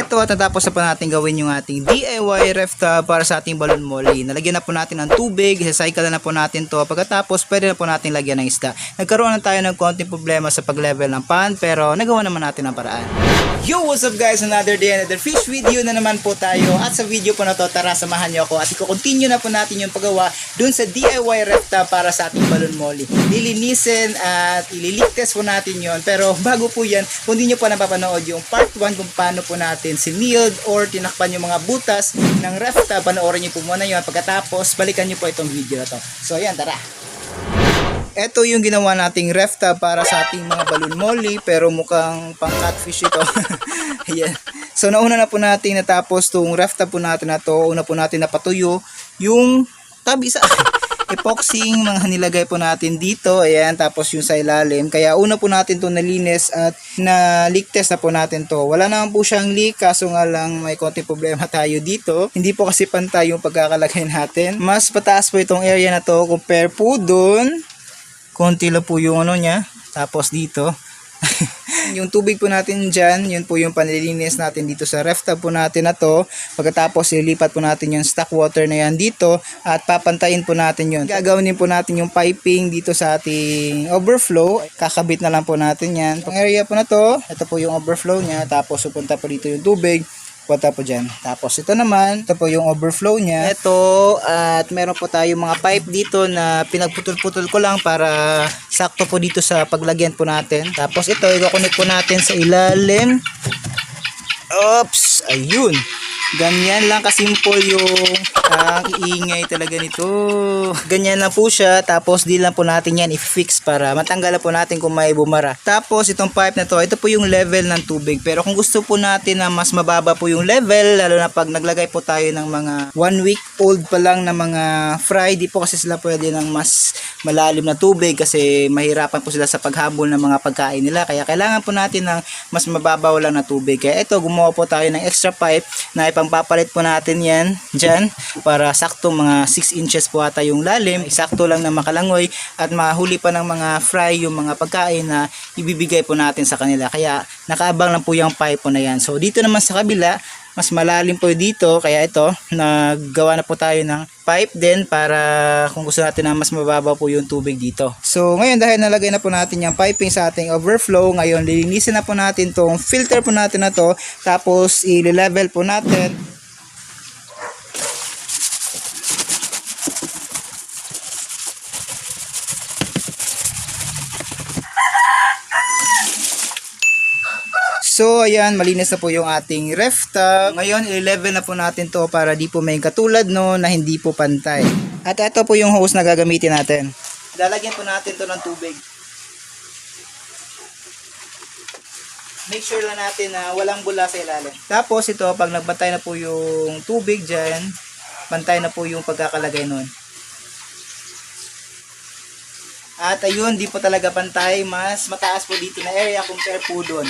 Eto at natapos na po natin gawin yung ating DIY ref tub para sa ating balon molly. Nalagyan na po natin ng tubig, isa-cycle na po natin to. Pagkatapos, pwede na po natin lagyan ng isda. Nagkaroon na tayo ng konting problema sa pag-level ng pan, pero nagawa naman natin ang paraan. Yo, what's up guys? Another day, another fish video na naman po tayo. At sa video po na to, tara samahan niyo ako at i-continue na po natin yung paggawa dun sa DIY ref tub para sa ating balon molly. Lilinisin at ililigtas po natin yon Pero bago po yan, kung di nyo pa napapanood yung part 1 kung paano po natin sinilled or tinakpan yung mga butas ng ref tub, panoorin nyo po muna yun. Pagkatapos, balikan nyo po itong video na to. So ayan, tara! Ito yung ginawa nating ref tub para sa ating mga balloon molly pero mukhang pang catfish ito. Ayan. So nauna na po natin natapos tong ref tub po natin na to. Una po natin napatuyo yung tabi sa epoxying mga nilagay po natin dito. Ayan. Tapos yung sa ilalim. Kaya una po natin to nalinis at na leak test na po natin to. Wala naman po siyang leak kaso nga lang may konting problema tayo dito. Hindi po kasi pantay yung pagkakalagay natin. Mas pataas po itong area na to compare po dun konti lang po yung ano niya. Tapos dito, yung tubig po natin dyan, yun po yung panlilinis natin dito sa ref tub po natin na to. Pagkatapos, ilipat po natin yung stock water na yan dito at papantayin po natin yun. Gagawin din po natin yung piping dito sa ating overflow. Kakabit na lang po natin yan. Itong area po na to, ito po yung overflow niya. Tapos, pupunta po dito yung tubig punta po dyan. Tapos ito naman, ito po yung overflow niya. Ito, at meron po tayo mga pipe dito na pinagputol-putol ko lang para sakto po dito sa paglagyan po natin. Tapos ito, i-connect po natin sa ilalim. Oops, ayun. Ganyan lang kasimple yung ang iingay talaga nito. Ganyan lang po siya. Tapos di lang po natin yan i-fix para matanggalan po natin kung may bumara. Tapos itong pipe na to, ito po yung level ng tubig. Pero kung gusto po natin na mas mababa po yung level, lalo na pag naglagay po tayo ng mga one week old pa lang na mga fry, di po kasi sila pwede ng mas malalim na tubig kasi mahirapan po sila sa paghabol ng mga pagkain nila. Kaya kailangan po natin ng mas mababaw lang na tubig. Kaya ito, gumawa po tayo ng extra pipe na ipangpapalit po natin yan dyan para sakto mga 6 inches po ata yung lalim. Sakto lang na makalangoy at mahuli pa ng mga fry yung mga pagkain na ibibigay po natin sa kanila. Kaya nakaabang lang po yung pipe po na yan. So dito naman sa kabila, mas malalim po dito. Kaya ito naggawa na po tayo ng pipe din para kung gusto natin na mas mababaw po yung tubig dito. So ngayon dahil nalagay na po natin yung piping sa ating overflow ngayon lilinisin na po natin tong filter po natin na to. Tapos i-level po natin So, ayan, malinis na po yung ating ref tub. Ngayon, i-level na po natin to para di po may katulad no na hindi po pantay. At ito po yung hose na gagamitin natin. Lalagyan po natin to ng tubig. Make sure lang natin na walang bula sa ilalim. Tapos ito, pag nagbantay na po yung tubig dyan, bantay na po yung pagkakalagay nun. At ayun, di po talaga pantay. Mas mataas po dito na area compare po doon.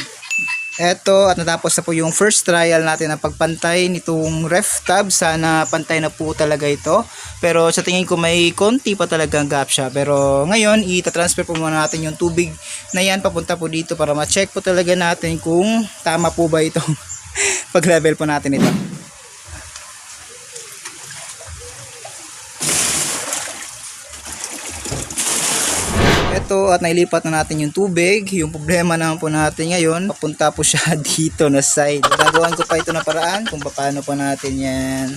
Eto, at natapos na po yung first trial natin na pagpantay nitong ref tub. Sana pantay na po talaga ito. Pero sa tingin ko may konti pa talagang gap siya. Pero ngayon, itatransfer po muna natin yung tubig na yan papunta po dito para ma-check po talaga natin kung tama po ba itong pag-level po natin ito. Ito at nailipat na natin yung tubig. Yung problema naman po natin ngayon, papunta po siya dito na side. Gagawin ko pa ito na paraan kung paano pa natin yan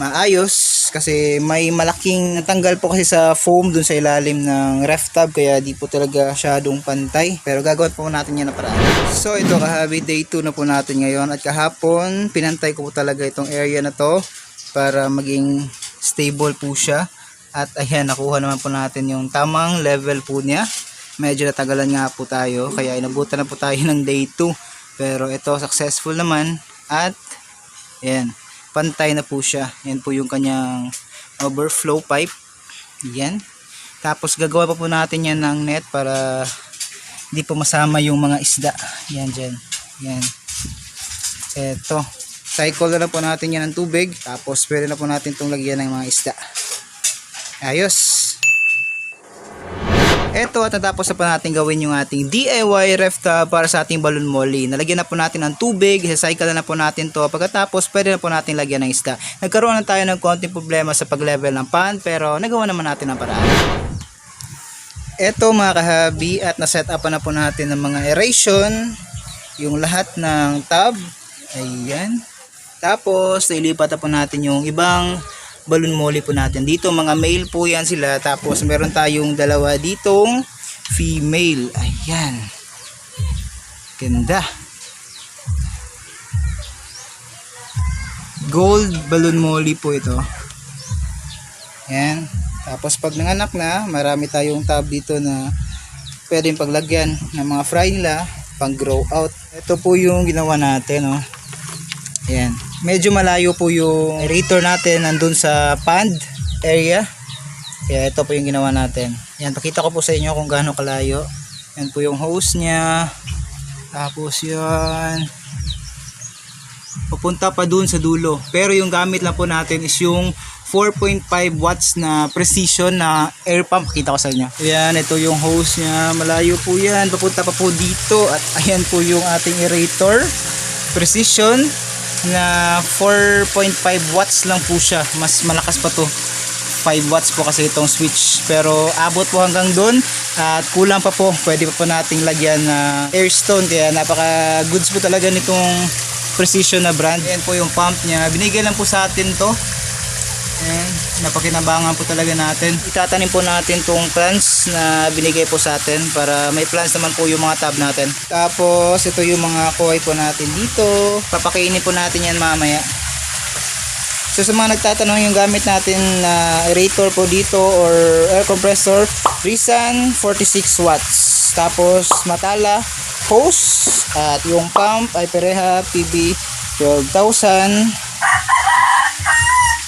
maayos. Kasi may malaking natanggal po kasi sa foam dun sa ilalim ng ref tub kaya di po talaga syadong pantay. Pero gagawin po natin yan na paraan. So ito kahabi day 2 na po natin ngayon. At kahapon pinantay ko po talaga itong area na to para maging stable po siya at ayan, nakuha naman po natin yung tamang level po niya. Medyo natagalan nga po tayo, kaya inabutan na po tayo ng day 2. Pero ito, successful naman. At, ayan, pantay na po siya. Yan po yung kanyang overflow pipe. Yan. Tapos gagawa pa po natin yan ng net para hindi po masama yung mga isda. Yan dyan. Yan. Eto. Cycle na po natin yan ng tubig. Tapos pwede na po natin itong lagyan ng mga isda. Ayos. Eto at natapos na po natin gawin yung ating DIY ref tub para sa ating balloon molly. Nalagyan na po natin ng tubig, isa-cycle na, na po natin to. Pagkatapos pwede na po natin lagyan ng isda. Nagkaroon na tayo ng konting problema sa pag-level ng pan pero nagawa naman natin ang paraan. Eto mga kahabi at na-set up na po natin ng mga aeration, yung lahat ng tub. Ayan. Tapos nilipat na po natin yung ibang balloon molly po natin. Dito mga male po yan sila. Tapos meron tayong dalawa ditong female. Ayan. Ganda. Gold balloon molly po ito. Ayan. Tapos pag nanganak na, marami tayong tab dito na pwedeng paglagyan ng mga fry nila pang grow out. Ito po yung ginawa natin. Oh. Ayan. Medyo malayo po yung aerator natin nandun sa pond area. Kaya ito po yung ginawa natin. Yan, pakita ko po sa inyo kung gaano kalayo. Yan po yung hose niya. Tapos yan. Papunta pa dun sa dulo. Pero yung gamit lang po natin is yung 4.5 watts na precision na air pump. Pakita ko sa inyo. Ayan, ito yung hose niya. Malayo po yan. Papunta pa po dito. At ayan po yung ating aerator. Precision na 4.5 watts lang po siya. Mas malakas pa to. 5 watts po kasi itong switch. Pero abot po hanggang doon. At kulang pa po. Pwede pa po nating lagyan na airstone. Kaya napaka goods po talaga nitong precision na brand. Ayan po yung pump niya. Binigay lang po sa atin to. Ayan, napakinabangan po talaga natin. Itatanim po natin tong plants na binigay po sa atin para may plants naman po yung mga tab natin. Tapos ito yung mga kuhay po natin dito. Papakainin po natin yan mamaya. So sa mga nagtatanong yung gamit natin na aerator po dito or air compressor, Risan 46 watts. Tapos Matala hose at yung pump ay Pereha PB 12,000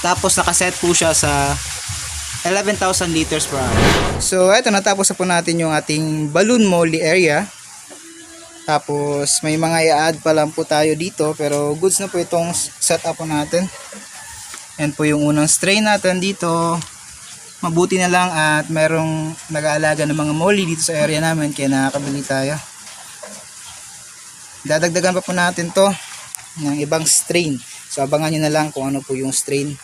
tapos nakaset po siya sa 11,000 liters per hour. So eto natapos na po natin yung ating balloon molly area. Tapos may mga i-add pa lang po tayo dito pero goods na po itong setup po natin. Yan po yung unang strain natin dito. Mabuti na lang at merong nag-aalaga ng mga molly dito sa area namin kaya nakakabili tayo. Dadagdagan pa po natin to ng ibang strain. So abangan nyo na lang kung ano po yung strain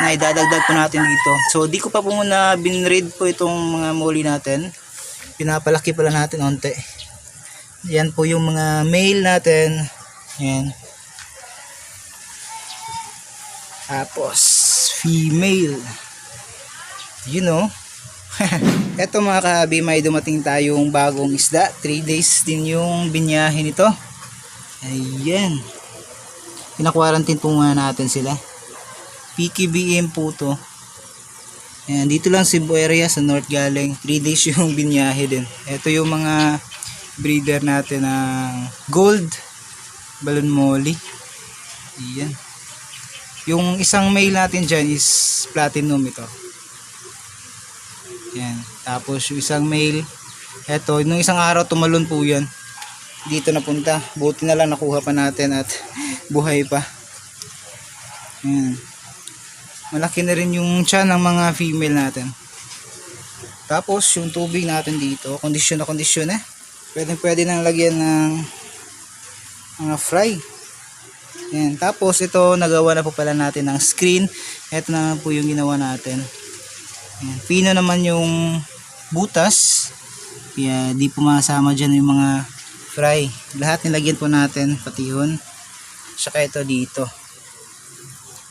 na idadagdag po natin dito. So di ko pa po muna binread po itong mga molly natin. Pinapalaki pala natin onte. Yan po yung mga male natin. Yan. Tapos female. You know. Eto mga kahabi, may dumating tayong bagong isda. 3 days din yung binyahe nito. Ayan. Pinakwarantin po muna natin sila. PKBM po to. Ayan, dito lang Cebu area sa north galing. 3 days yung binyahe din. Ito yung mga breeder natin ng gold balloon molly. Ayan. Yung isang male natin dyan is platinum ito. Ayan. Tapos yung isang male, eto, nung isang araw tumalon po yan. Dito napunta. Buti na lang nakuha pa natin at buhay pa. Ayan malaki na rin yung tiyan ng mga female natin. Tapos yung tubig natin dito kondisyon na kondisyon eh. Pwede pwede nang lagyan ng mga fry. Yan. tapos ito nagawa na po pala natin ng screen. Ito na po yung ginawa natin. Yan. pino naman yung butas. Kaya di po masama dyan yung mga fry. Lahat nilagyan po natin pati yun. Saka ito dito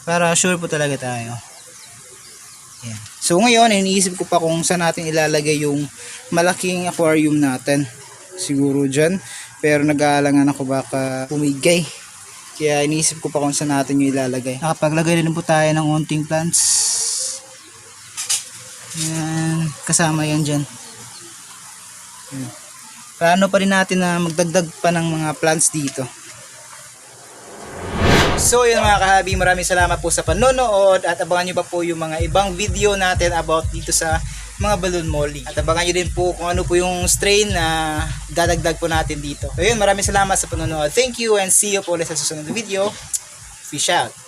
para sure po talaga tayo. Yan. So ngayon, iniisip ko pa kung saan natin ilalagay yung malaking aquarium natin. Siguro dyan. Pero nag-aalangan ako baka pumigay. Kaya iniisip ko pa kung saan natin yung ilalagay. Nakapaglagay rin po tayo ng unting plants. Yan. Kasama yan dyan. Yan. Plano pa rin natin na magdagdag pa ng mga plants dito. So yun mga kahabi, maraming salamat po sa panonood at abangan nyo pa po yung mga ibang video natin about dito sa mga balloon molly. At abangan nyo din po kung ano po yung strain na dadagdag po natin dito. So yun, maraming salamat sa panonood. Thank you and see you po ulit sa susunod na video. Fish out!